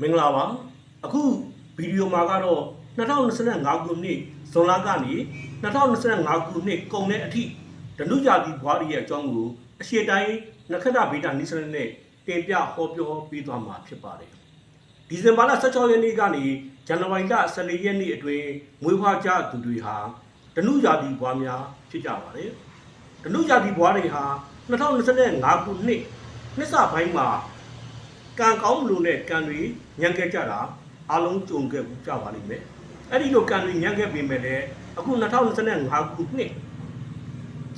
မင်္ဂလာပါအခုဗီဒီယိုမှာကတော့2025ခုနှစ်ဇွန်လကနေ2025ခုနှစ်ကုန်တဲ့အထိဒနုကြာတိဘွားရီရဲ့အကြောင်းကိုအရှေ့တိုင်းနခတဗေဒနိစရနဲ့တင်ပြဟောပြောပေးသွားမှာဖြစ်ပါတယ်ဒီဇင်ဘာလ16ရက်နေ့ကနေဇန်နဝါရီလ14ရက်နေ့အတွင်းမွေးဖွားကြသူတွေဟာဒနုကြာတိဘွားများဖြစ်ကြပါတယ်ဒနုကြာတိဘွားတွေဟာ2025ခုနှစ်နှစ်စပိုင်းမှာ ကံကောင်းမလို့နဲ့ကံတွေညံခဲ့ကြတာအလုံးကြုံခဲ့ဘူးကြပါလိမ့်မယ်အဲ့ဒီလိုကံတွေညံခဲ့ပြင်မဲ့လည်းအခု2025ခုနှစ်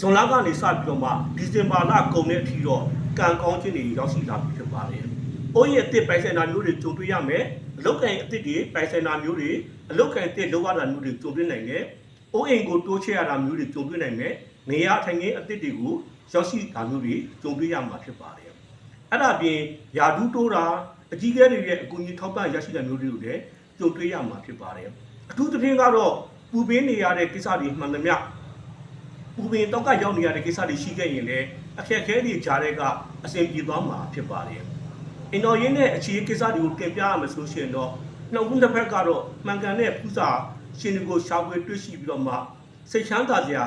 ဇွန်လကနေစပြီးတော့မှဒီဇင်ဘာလကုန်တဲ့အထိတော့ကံကောင်းခြင်းတွေရောက်ရှိလာပြီဖြစ်ပါတယ်။အိုးရဲ့အစ်စ်ပိုင်ဆိုင်တာမျိုးတွေကြုံတွေ့ရမယ်။အလုတ်ကန်အစ်စ်တွေပိုင်ဆိုင်တာမျိုးတွေအလုတ်ကန်အစ်စ်လောက်ရတာမျိုးတွေကြုံတွေ့နိုင်တယ်။အိုးအိမ်ကိုတိုးချဲ့ရတာမျိုးတွေကြုံတွေ့နိုင်မယ်။နေရာထိုင်ခင်းအစ်စ်တွေကိုရောက်ရှိတာမျိုးတွေကြုံတွေ့ရမှာဖြစ်ပါတယ်။ အဲ့ဒါပြင်ယာဒူးတိုးတာအကြီးအကဲတွေရဲ့အကူအညီထောက်ပံ့ရရှိတဲ့မျိုးတွေကိုလည်းကြုံတွေ့ရမှာဖြစ်ပါတယ်အထူးသဖြင့်ကတော့ပူပင်းနေရတဲ့ကိစ္စတွေမှန်သမျှပူပင်းတောက်ကရောက်နေရတဲ့ကိစ္စတွေရှိခဲ့ရင်လည်းအခက်အခဲတွေကြားတဲ့ကအဆင်ပြေသွားမှာဖြစ်ပါတယ်အင်တော်ရင်းနဲ့အခြေကိစ္စတွေကိုတင်ပြရမယ်ဆိုလို့ရှိရင်တော့နှုတ်ခုတစ်ဖက်ကတော့မှန်ကန်တဲ့ပူစာရှင်တွေကိုရှာဖွေတွေ့ရှိပြီးတော့မှစိတ်ချမ်းသာစရာ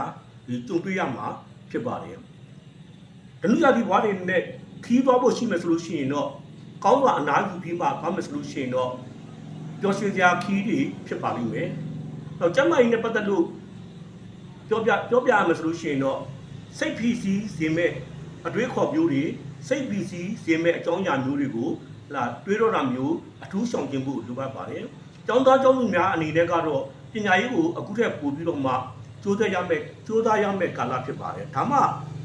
ဒီကြုံတွေ့ရမှာဖြစ်ပါတယ်ဒနုရာဒီဘွားတွေနဲ့ ခီးသွားဖို့ရှိမယ်ဆိုလို့ရှိရင်တော့ကောင်းစွာအနာယူပြီးမှသွားမယ်ဆိုလို့ရှိရင်တော့ပျော်ရွှင်စရာခီးတွေဖြစ်ပါလိမ့်မယ်။တော့ကျမကြီးနဲ့ပတ်သက်လို့ပြောပြပြောပြရမယ်ဆိုလို့ရှိရင်တော့စိတ်ဖီစီစင်မဲ့အတွေးခေါ်မျိုးတွေစိတ်ဖီစီစင်မဲ့အကြောင်းအရာမျိုးတွေကိုလာတွေးတော့တာမျိုးအထူးဆောင်ကျင်ဖို့လိုအပ်ပါတယ်။ကျောင်းသားကျောင်းသူများအနေနဲ့ကတော့ပညာရေးကိုအခုထက်ပိုပြီးတော့မှကြိုးစားရမယ်ကြိုးစားရမယ်ကာလဖြစ်ပါတယ်။ဒါမှ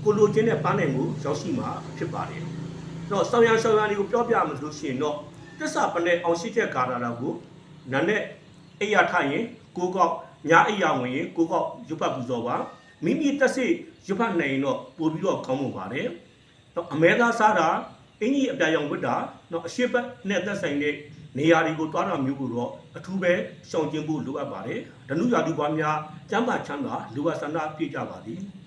ကိုလိုချင်းတဲ့ပန်းနိုင်ကိုရောက်ရှိမှာဖြစ်ပါတယ်။အဲ့တော့ဆောင်းရံဆောင်းရံတွေကိုပြောပြမယ်ဆိုလို့ရှိရင်တော့တစ္ဆပနဲ့အောင်ရှိချက်ကာတာတာကိုနာနဲ့အိယာထရင်ကိုကောက်ညာအိယာဝင်ရင်ကိုကောက်ရွတ်ဖတ်ပူဇော်ပါမိမိတက်စိရွတ်ဖတ်နိုင်ရင်တော့ပို့ပြီးတော့ကောင်းမှာပါတယ်။တော့အမဲသားစားတာအင်ကြီးအပြာရောင်ဝတ်တာတော့အရှိတ်ဘက်နဲ့သက်ဆိုင်တဲ့နေရာတွေကိုတွားတာမျိုးကိုတော့အထူးပဲရှောင်ကျဉ်ဖို့လိုအပ်ပါတယ်။ဓနုရာဒီဘွားများကျမ်းပါချမ်းသာလူဝဆန္ဒပြည့်ကြပါသည်။